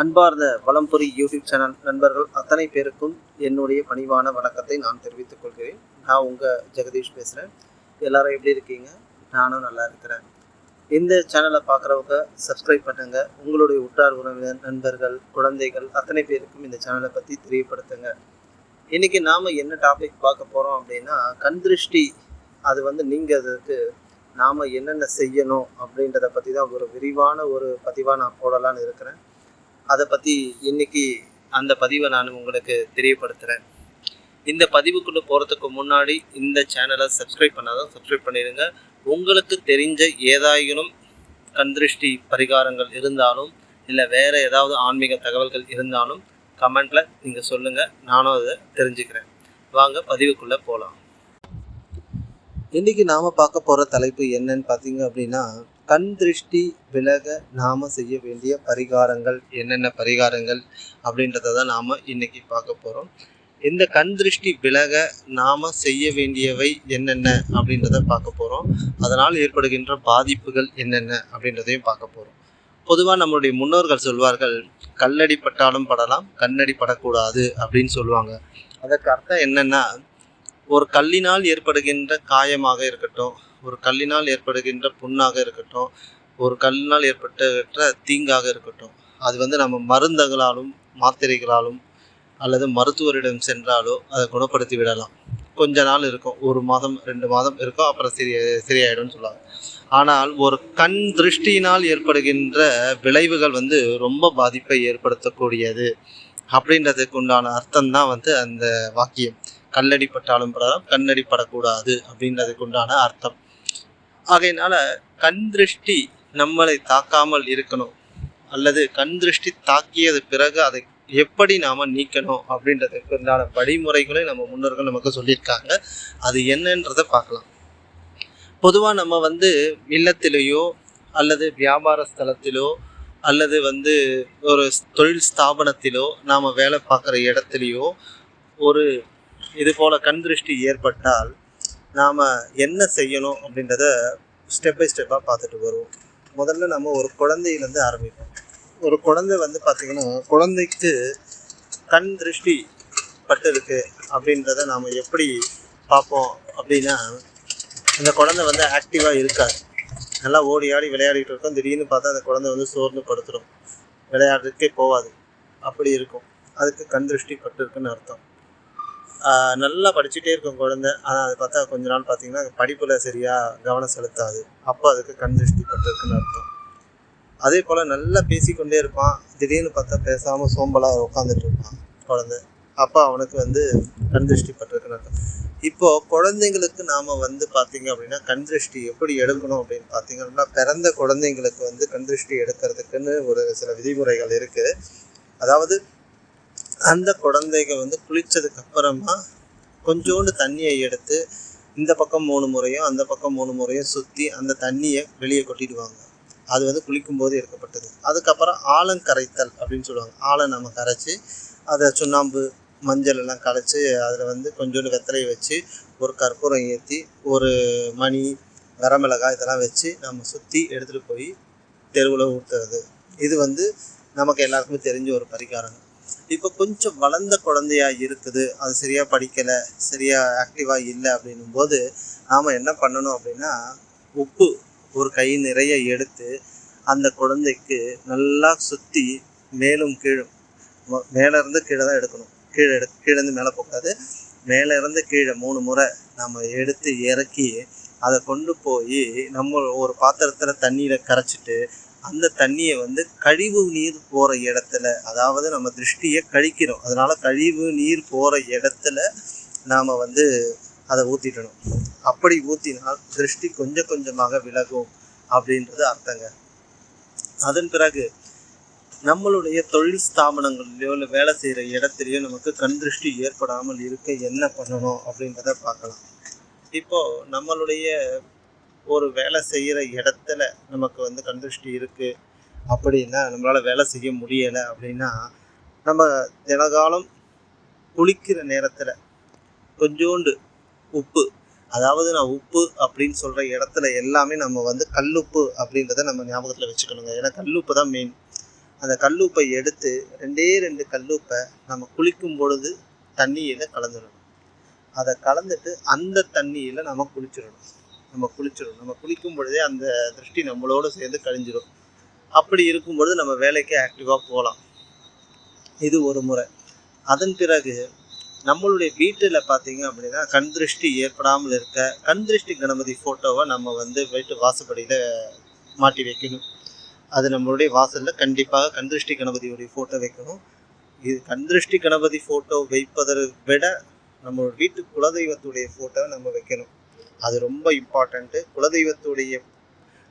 அன்பார்ந்த Valampuri YouTube channel நண்பர்கள் அத்தனை பேருக்கும் என்னுடைய பணிவான வணக்கத்தை நான் தெரிவித்துக் கொள்கிறேன். நான் உங்கள் ஜெகதீஷ் பேசுகிறேன் எல்லாரும் எப்படி இருக்கீங்க? நானும் நல்லா இருக்கிறேன். இந்த சேனலை பார்க்குறவங்க சப்ஸ்கிரைப் பண்ணுங்க. உங்களுடைய உற்றார் உறவினர் நண்பர்கள் குழந்தைகள் அத்தனை பேருக்கும் இந்த சேனலை பற்றி தெரியப்படுத்துங்க. இன்றைக்கி நாம் என்ன டாபிக் பார்க்க போகிறோம் அப்படின்னா கண் திருஷ்டி அது வந்து நீங்கிறதுக்கு நாம் என்னென்ன செய்யணும் அப்படின்றத பற்றி தான் ஒரு விரிவான ஒரு பதிவாக நான் போடலான்னு இருக்கிறேன். அதை பற்றி இன்னைக்கு அந்த பதிவை நான் உங்களுக்கு தெரியப்படுத்துகிறேன் இந்த பதிவுக்குள்ளே போகிறதுக்கு முன்னாடி இந்த சேனலை சப்ஸ்கிரைப் பண்ணாதான் சப்ஸ்கிரைப் பண்ணிடுங்க. உங்களுக்கு தெரிஞ்ச ஏதாயினும் கண்திருஷ்டி பரிகாரங்கள் இருந்தாலும் இல்லை வேறு ஏதாவது ஆன்மீக தகவல்கள் இருந்தாலும் கமெண்ட்டில் நீங்கள் சொல்லுங்கள் நானும் அதை தெரிஞ்சுக்கிறேன். வாங்க பதிவுக்குள்ளே போகலாம் இன்றைக்கி நாம் பார்க்க போகிற தலைப்பு என்னன்னு பார்த்தீங்க அப்படின்னா கண் திருஷ்டி விலக நாம் செய்ய வேண்டிய பரிகாரங்கள் என்னென்ன பரிகாரங்கள் அப்படின்றத தான் நாம் இன்னைக்கு பார்க்க போகிறோம் இந்த கண் திருஷ்டி விலக நாம் செய்ய வேண்டியவை என்னென்ன அப்படின்றத பார்க்க போகிறோம் அதனால் ஏற்படுகின்ற பாதிப்புகள் என்னென்ன அப்படின்றதையும் பார்க்க போகிறோம் பொதுவாக நம்மளுடைய முன்னோர்கள் சொல்வார்கள் கல்லடி பட்டாலும் படலாம் கண்ணடி படக்கூடாது அப்படின்னு சொல்லுவாங்க. அதற்கு அர்த்தம் என்னென்னா ஒரு கல்லினால் ஏற்படுகின்ற காயமாக இருக்கட்டும் ஒரு கல்லினால் ஏற்படுகின்ற புண்ணாக இருக்கட்டும் ஒரு கல்லினால் ஏற்பட்டுகின்ற தீங்காக இருக்கட்டும் அது வந்து நம்ம மருந்துகளாலும் மாத்திரைகளாலும் அல்லது மருத்துவரிடம் சென்றாலோ அதை குணப்படுத்தி விடலாம். கொஞ்ச நாள் இருக்கும் ஒரு மாதம் ரெண்டு மாதம் இருக்கும் அப்புறம் சரி சரியாயிடும்னு சொல்லுவாங்க. ஆனால் ஒரு கண் திருஷ்டியினால் ஏற்படுகின்ற விளைவுகள் வந்து ரொம்ப பாதிப்பை ஏற்படுத்தக்கூடியது அப்படின்றதுக்கு உண்டான அர்த்தம் தான் வந்து அந்த வாக்கியம். கல்லடிப்பட்டாலும் படலாம் கண்ணடிப்படக்கூடாது அப்படின்றதுக்கு உண்டான அர்த்தம். ஆகையினால கண் திருஷ்டி நம்மளை தாக்காமல் இருக்கணும். அல்லது கண் திருஷ்டி தாக்கியது பிறகு அதை எப்படி நாம் நீக்கணும் அப்படின்றதுக்கு உண்டான வழிமுறைகளை நம்ம முன்னோர்கள் நமக்கு சொல்லியிருக்காங்க. அது என்னன்றதை பார்க்கலாம். பொதுவாக நம்ம வந்து இல்லத்திலேயோ அல்லது வியாபார ஸ்தலத்திலோ அல்லது வந்து ஒரு தொழில் ஸ்தாபனத்திலோ நாம் வேலை பார்க்குற இடத்துலையோ ஒரு இது போல் கண் திருஷ்டி ஏற்பட்டால் நாம் என்ன செய்யணும் அப்படின்றத ஸ்டெப் பை ஸ்டெப்பாக பார்த்துட்டு வருவோம். முதல்ல நம்ம ஒரு குழந்தையிலேருந்து ஆரம்பிப்போம். ஒரு குழந்தை வந்து பார்த்திங்கன்னா குழந்தைக்கு கண் திருஷ்டி பட்டிருக்கு அப்படின்றத நாம் எப்படி பார்ப்போம் அப்படின்னா அந்த குழந்தை வந்து ஆக்டிவாக இருக்காது. நல்லா ஓடி ஆடி விளையாடிட்டு இருக்கும். திடீர்னு பார்த்தா அந்த குழந்தை வந்து சோர்ந்து படுத்துடும் விளையாடுறதுக்கே போகாது. அப்படி இருக்கும். அதுக்கு கண் திருஷ்டி பட்டிருக்குன்னு அர்த்தம். நல்லா படிச்சுட்டே இருக்கும் குழந்தை. ஆனால் அது பார்த்தா கொஞ்ச நாள் பார்த்தீங்கன்னா படிப்பில் சரியாக கவனம் செலுத்தாது. அப்போ அதுக்கு கண் திருஷ்டி பட்டிருக்குன்னு அர்த்தம். அதே போல் நல்லா பேசிக்கொண்டே இருப்பான். திடீர்னு பார்த்தா பேசாமல் சோம்பலாக உட்காந்துட்டு இருப்பான் குழந்தை. அப்போ அவனுக்கு வந்து கண் திருஷ்டி பட்டிருக்குன்னு அர்த்தம். இப்போது குழந்தைங்களுக்கு நாம் வந்து பார்த்தீங்க அப்படின்னா கண் திருஷ்டி எப்படி எடுக்கணும் அப்படின்னு பார்த்தீங்கன்னா பிறந்த குழந்தைங்களுக்கு வந்து கண் திருஷ்டி எடுக்கிறதுக்குன்னு ஒரு சில விதிமுறைகள் இருக்குது அதாவது அந்த குழந்தைங்க வந்து குளித்ததுக்கு அப்புறமா கொஞ்சோண்டு தண்ணியை எடுத்து இந்த பக்கம் மூணு முறையும் அந்த பக்கம் மூணு முறையும் சுற்றி அந்த தண்ணியை வெளியே கொட்டிடுவாங்க. அது வந்து குளிக்கும்போது எடுக்கப்பட்டது. அதுக்கப்புறம் ஆலங்கரைத்தல் அப்படின்னு சொல்லுவாங்க. ஆழம் நம்ம கரைச்சி அதை சுண்ணாம்பு மஞ்சள் எல்லாம் கரைச்சி அதில் வந்து கொஞ்சோண்டு வெத்தலையை வச்சு ஒரு கற்பூரம் ஏற்றி ஒரு மணி வரமிளகாய் இதெல்லாம் வச்சு நம்ம சுற்றி எடுத்துகிட்டு போய் தெருவில் ஊற்றுறது இது வந்து நமக்கு எல்லாருக்குமே தெரிஞ்ச ஒரு பரிகாரம். இப்போ கொஞ்சம் வளர்ந்த குழந்தையா இருக்குது. அது சரியாக படிக்கலை சரியாக ஆக்டிவாக இல்லை அப்படின்னும் போது நாம் என்ன பண்ணணும் அப்படின்னா உப்பு ஒரு கை நிறைய எடுத்து அந்த குழந்தைக்கு நல்லா சுற்றி மேலும் கீழும் மேல மேலே இருந்து கீழே தான் எடுக்கணும். கீழே எடு கீழேருந்து மேலே போகாது. மேலே இருந்து கீழே மூணு முறை நம்ம எடுத்து இறக்கி அதை கொண்டு போய் நம்ம ஒரு பாத்திரத்தில் தண்ணியில் கரைச்சிட்டு அந்த தண்ணியை வந்து கழிவு நீர் போகிற இடத்துல அதாவது நம்ம திருஷ்டியை கழிக்கிறோம். அதனால கழிவு நீர் போகிற இடத்துல நாம் வந்து அதை ஊற்றிடணும் அப்படி ஊற்றினால் திருஷ்டி கொஞ்சம் கொஞ்சமாக விலகும் அப்படின்றது அர்த்தங்க. அதன் பிறகு நம்மளுடைய தொழில் ஸ்தாபனங்கள்லையோ இல்லை வேலை செய்கிற இடத்துலையோ நமக்கு கண் திருஷ்டி ஏற்படாமல் இருக்க என்ன பண்ணணும் அப்படின்றத பார்க்கலாம். இப்போ நம்மளுடைய ஒரு வேலை செய்கிற இடத்துல நமக்கு வந்து கண்திருஷ்டி இருக்குது அப்படின்னா நம்மளால் வேலை செய்ய முடியலை அப்படின்னா நம்ம தினகாலம் குளிக்கிற நேரத்தில் கொஞ்சோண்டு உப்பு அதாவது நான் உப்பு அப்படின்னு சொல்கிற இடத்துல எல்லாமே நம்ம வந்து கல்லுப்பு அப்படின்றத நம்ம ஞாபகத்தில் வச்சுக்கணுங்க. ஏன்னா கல்லுப்பு தான் மெயின் அந்த கல்லுப்பை எடுத்து ரெண்டே ரெண்டு கல்லுப்பை நம்ம குளிக்கும் பொழுது தண்ணியில் கலந்துடணும். அதை கலந்துட்டு அந்த தண்ணியில் நம்ம குளிச்சிடணும். நம்ம குளிச்சிடும் நம்ம குளிக்கும் பொழுதே அந்த திருஷ்டி நம்மளோட சேர்ந்து கழிஞ்சிடும் அப்படி இருக்கும் பொழுது நம்ம வேலைக்கு ஆக்டிவாக போகலாம். இது ஒரு முறை. அதன் பிறகு நம்மளுடைய வீட்டில் பார்த்தீங்க அப்படின்னா கண் திருஷ்டி ஏற்படாமல் இருக்க கண் திருஷ்டி கணபதி ஃபோட்டோவை நம்ம வந்து வீட்டு வாசப்படியில் மாட்டி வைக்கணும். அது நம்மளுடைய வாசலில் கண்டிப்பாக கண் திருஷ்டி கணபதியுடைய ஃபோட்டோ வைக்கணும். இது கண் திருஷ்டி கணபதி ஃபோட்டோ வைப்பதை விட நம்மளோட வீட்டு குலதெய்வத்துடைய ஃபோட்டோவை நம்ம வைக்கணும். அது ரொம்ப இம்பார்ட்டண்ட்டு குலதெய்வத்துடைய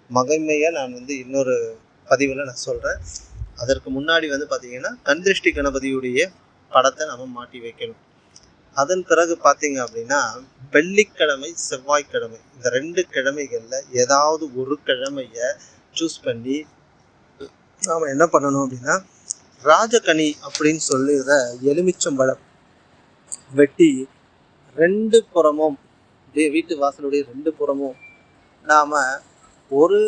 மகிமையை நான் வந்து இன்னொரு பதிவில் நான் சொல்கிறேன் அதற்கு முன்னாடி வந்து பார்த்தீங்கன்னா கண்திருஷ்டி கணபதியுடைய படத்தை நம்ம மாட்டி வைக்கணும். அதன் பிறகு பார்த்தீங்க அப்படின்னா வெள்ளிக்கிழமை செவ்வாய்க்கிழமை இந்த ரெண்டு கிழமைகளில் ஏதாவது ஒரு கிழமையை சூஸ் பண்ணி நாம் என்ன பண்ணணும் அப்படின்னா ராஜகனி அப்படின்னு சொல்லுகிற எலுமிச்சம்பழம் வெட்டி ரெண்டு புறமும் அப்படியே வீட்டு வாசலுடைய ரெண்டு புறமும் நாம் ஒரு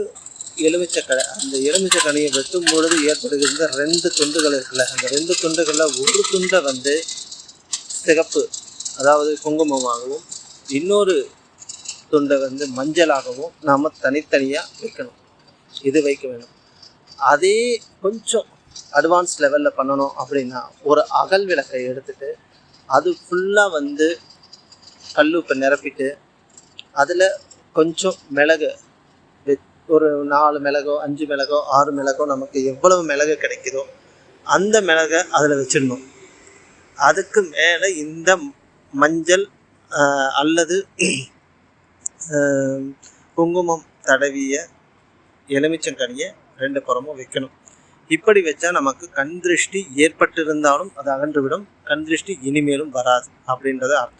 எலுமிச்சக்கடை அந்த எலுமிச்சக்கனியை வெட்டும் பொழுது ஏற்படுகின்ற ரெண்டு துண்டுகள் இருக்குல்ல அந்த ரெண்டு துண்டுகளில் ஒரு துண்டை வந்து சிகப்பு அதாவது குங்குமமாகவும் இன்னொரு துண்டை வந்து மஞ்சளாகவும் நாம் தனித்தனியாக வைக்கணும். இது வைக்க வேணும். அதே கொஞ்சம் அட்வான்ஸ் லெவலில் பண்ணணும் அப்படின்னா ஒரு அகல் விளக்கை எடுத்துட்டு அது ஃபுல்லாக வந்து கல்லுப்பை நிரப்பிட்டு அதில் கொஞ்சம் மிளகு ஒரு நாலு மிளகோ அஞ்சு மிளகோ ஆறு மிளகோ நமக்கு எவ்வளவு மிளகு கிடைக்குதோ அந்த மிளகை அதில் வச்சிடணும். அதுக்கு மேலே இந்த மஞ்சள் அல்லது குங்குமம் தடவிய எலுமிச்சங்கனியை ரெண்டு புறமும் வைக்கணும். இப்படி வச்சா நமக்கு கண் திருஷ்டி ஏற்பட்டிருந்தாலும் அது அகன்றுவிடும் கண் திருஷ்டி இனிமேலும் வராது அப்படின்றது அர்த்தம்.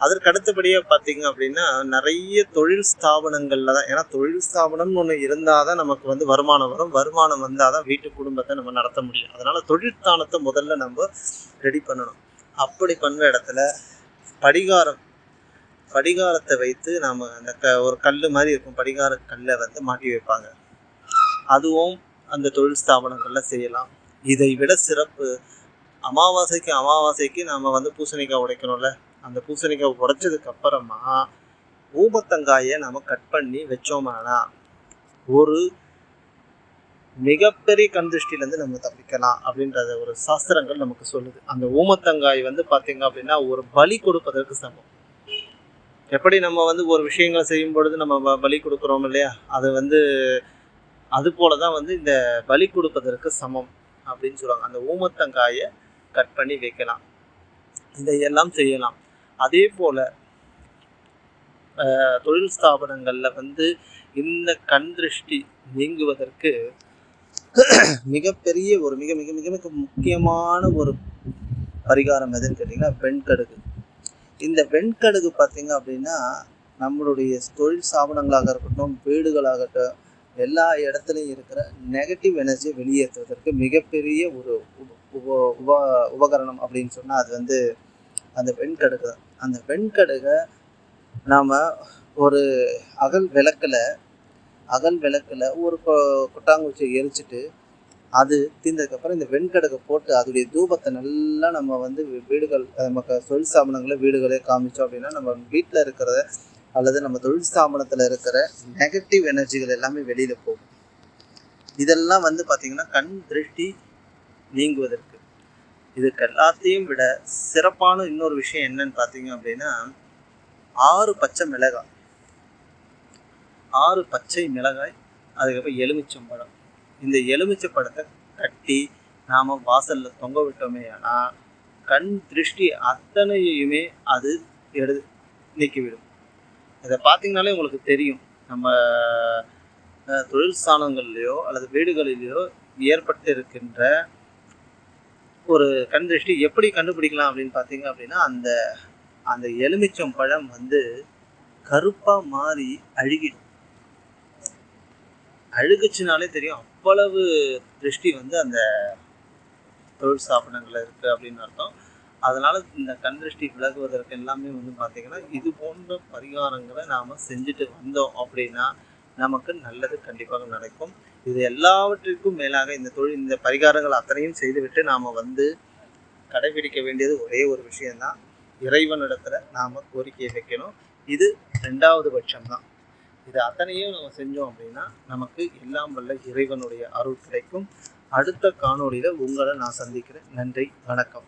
அதற்கு அடுத்தபடியாக பார்த்தீங்க அப்படின்னா நிறைய தொழில் ஸ்தாபனங்களில் தான் ஏன்னா தொழில் ஸ்தாபனம்னு ஒன்று இருந்தால் தான் நமக்கு வந்து வருமானம் வரும். வருமானம் வந்தால் தான் வீட்டு குடும்பத்தை நம்ம நடத்த முடியும். அதனால் தொழில் முதல்ல நம்ம ரெடி பண்ணணும். அப்படி பண்ணுற இடத்துல படிகாரம் படிகாரத்தை வைத்து நாம் அந்த க ஒரு கல் மாதிரி இருக்கும். படிகார கல்லை வந்து மாட்டி வைப்பாங்க. அதுவும் அந்த தொழில் ஸ்தாபனங்களில் செய்யலாம். இதை விட சிறப்பு. அமாவாசைக்கு அமாவாசைக்கு நாம் வந்து பூசணிக்காய் உடைக்கணும்ல. அந்த பூசணிக்காய் உடைச்சதுக்கு அப்புறமா ஊமத்தங்காயை நம்ம கட் பண்ணி வச்சோமானா ஒரு மிகப்பெரிய கண் திருஷ்டிலேருந்து நம்ம தப்பிக்கலாம் அப்படின்றத ஒரு சாஸ்திரங்கள் நமக்கு சொல்லுது. அந்த ஊமத்தங்காய் வந்து பார்த்தீங்க அப்படின்னா ஒரு பலி கொடுப்பதற்கு சமம். எப்படி நம்ம வந்து ஒரு விஷயங்களை செய்யும் பொழுது நம்ம பலி கொடுக்குறோம் இல்லையா? அது வந்து அது போல தான் வந்து இந்த பலி கொடுப்பதற்கு சமம் அப்படின்னு சொல்லுவாங்க. அந்த ஊமத்தங்காயை கட் பண்ணி வைக்கலாம். இதையெல்லாம் செய்யலாம். அதே போல் தொழில் ஸ்தாபனங்களில் வந்து இந்த கண் திருஷ்டி நீங்குவதற்கு மிகப்பெரிய ஒரு மிக மிக மிக மிக முக்கியமான ஒரு பரிகாரம் எதுன்னு கேட்டிங்கன்னா வெண்கடுகு. இந்த வெண்கடுகு பார்த்திங்க அப்படின்னா நம்மளுடைய தொழில் ஸ்தாபனங்களாக இருக்கட்டும் வீடுகளாகட்டும் எல்லா இடத்துலையும் இருக்கிற நெகட்டிவ் எனர்ஜியை வெளியேற்றுவதற்கு மிகப்பெரிய ஒரு உப- உப உப உபகரணம் அப்படின்னு சொன்னால் அது வந்து அந்த வெண்கடுகு தான் அந்த வெண்கடுகை நாம் ஒரு அகல் விளக்கில் அகல் விளக்கில் ஒரு கொ- கொட்டாங்குச்சியை எரிச்சிட்டு அது தீர்ந்ததுக்கப்புறம் இந்த வெண்கடுகை போட்டு அதோடைய தூபத்தை நல்லா நம்ம வந்து வீடுகள் நமக்கு தொழில் ஸ்தாபனங்களை வீடுகளே காமிச்சோம் அப்படின்னா நம்ம வீட்டில் இருக்கிறத அல்லது நம்ம தொழில் ஸ்தாபனத்தில் இருக்கிற நெகட்டிவ் எனர்ஜிகள் எல்லாமே வெளியில் போகும். இதெல்லாம் வந்து பார்த்திங்கன்னா கண் திருஷ்டி நீங்குவதற்கு. இதுக்கு எல்லாத்தையும் விட சிறப்பான இன்னொரு விஷயம் என்னன்னு பார்த்தீங்க அப்படின்னா ஆறு பச்சை மிளகாய். ஆறு பச்சை மிளகாய் அதுக்கப்புறம் எலுமிச்சம்பழம். இந்த எலுமிச்சை பழத்தை கட்டி நாம் வாசலில் தொங்க விட்டோமே ஆனால் கண் திருஷ்டி அத்தனையுமே அது எடு நீக்கிவிடும். இதை பார்த்தீங்கனாலே உங்களுக்கு தெரியும். நம்ம தொழில் ஸ்தானங்கள்லையோ அல்லது வீடுகளிலேயோ ஏற்பட்டு இருக்கின்ற ஒரு கண் திருஷ்டி எப்படி கண்டுபிடிக்கலாம் அப்படின்னு பார்த்தீங்க அப்படின்னா அந்த அந்த எலுமிச்சம் பழம் வந்து கருப்பாக மாறி அழுகிடும். அழுகுச்சுனாலே தெரியும் அவ்வளவு திருஷ்டி வந்து அந்த தொழில் ஸ்தாபனங்களில் இருக்குது அப்படின்னு அர்த்தம். அதனால் இந்த கண் திருஷ்டி விலகுவதற்கு எல்லாமே வந்து பார்த்திங்கன்னா இது போன்ற பரிகாரங்களை நாம் செஞ்சுட்டு வந்தோம் அப்படின்னா நமக்கு நல்லது கண்டிப்பாக நடக்கும். இது எல்லாவற்றிற்கும் மேலாக இந்த தொழில் இந்த பரிகாரங்கள் அத்தனையும் செய்துவிட்டு நாம் வந்து கடைபிடிக்க வேண்டியது ஒரே ஒரு விஷயந்தான் இறைவன் இடத்துல நாம் கோரிக்கையை வைக்கணும். இது ரெண்டாவது பட்சம்தான். இது அத்தனையும் நம்ம செஞ்சோம் அப்படின்னா நமக்கு எல்லாம் வல்ல இறைவனுடைய அருள் கிடைக்கும். அடுத்த காணொளியில் உங்களை நான் சந்திக்கிறேன். நன்றி வணக்கம்.